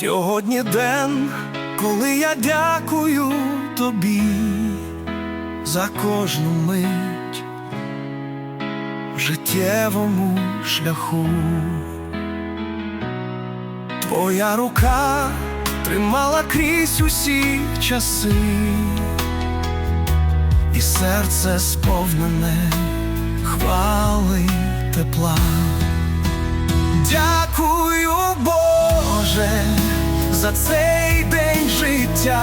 Сьогодні день, коли я дякую тобі за кожну мить в життєвому шляху. Твоя рука тримала крізь усі часи, і серце сповнене хвали тепла. За цей день життя,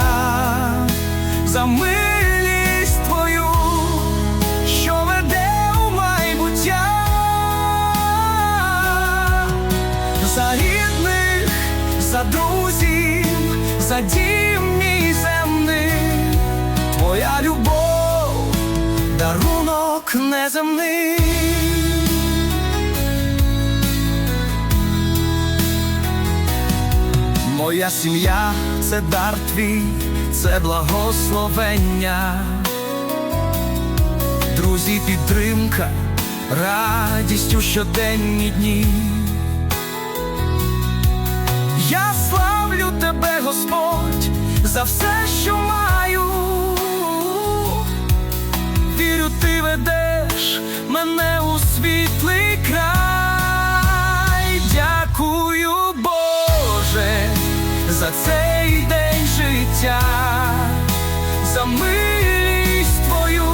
за милість Твою, що веде у майбуття, за рідних, за друзів, за дім мій земний, Твоя любов, дарунок неземний. Моя сім'я це дар твій, це благословення, друзі, підтримка, радість у щоденні дні. Я славлю тебе, Господь, за все, що маю. За милість Твою,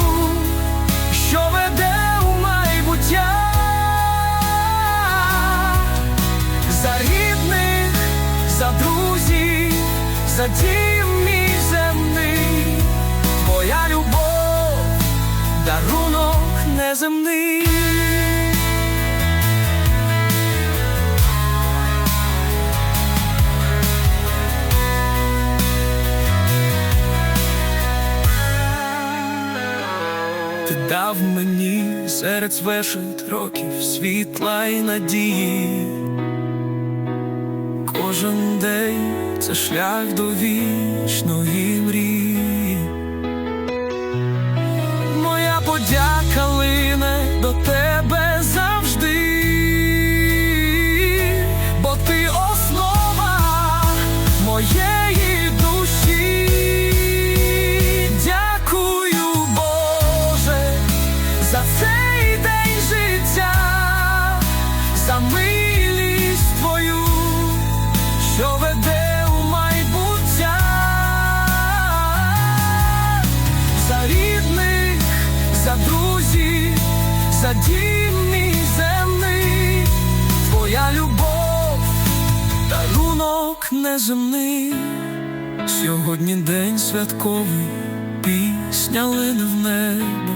що веде у майбуття, за рідних, за друзів, за дім мій земний, Твоя любов, дарунок неземний. Дав мені серед звершить років світла і надії. Кожен день це шлях до вічної мрії. За милість Твою, що веде у майбуття, за рідних, за друзів, за дім мій земний, Твоя любов, дарунок неземний. Сьогодні день святковий, пісня лине в небо.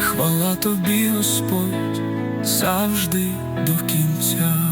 Хвала тобі, Господь, завжди до кінця.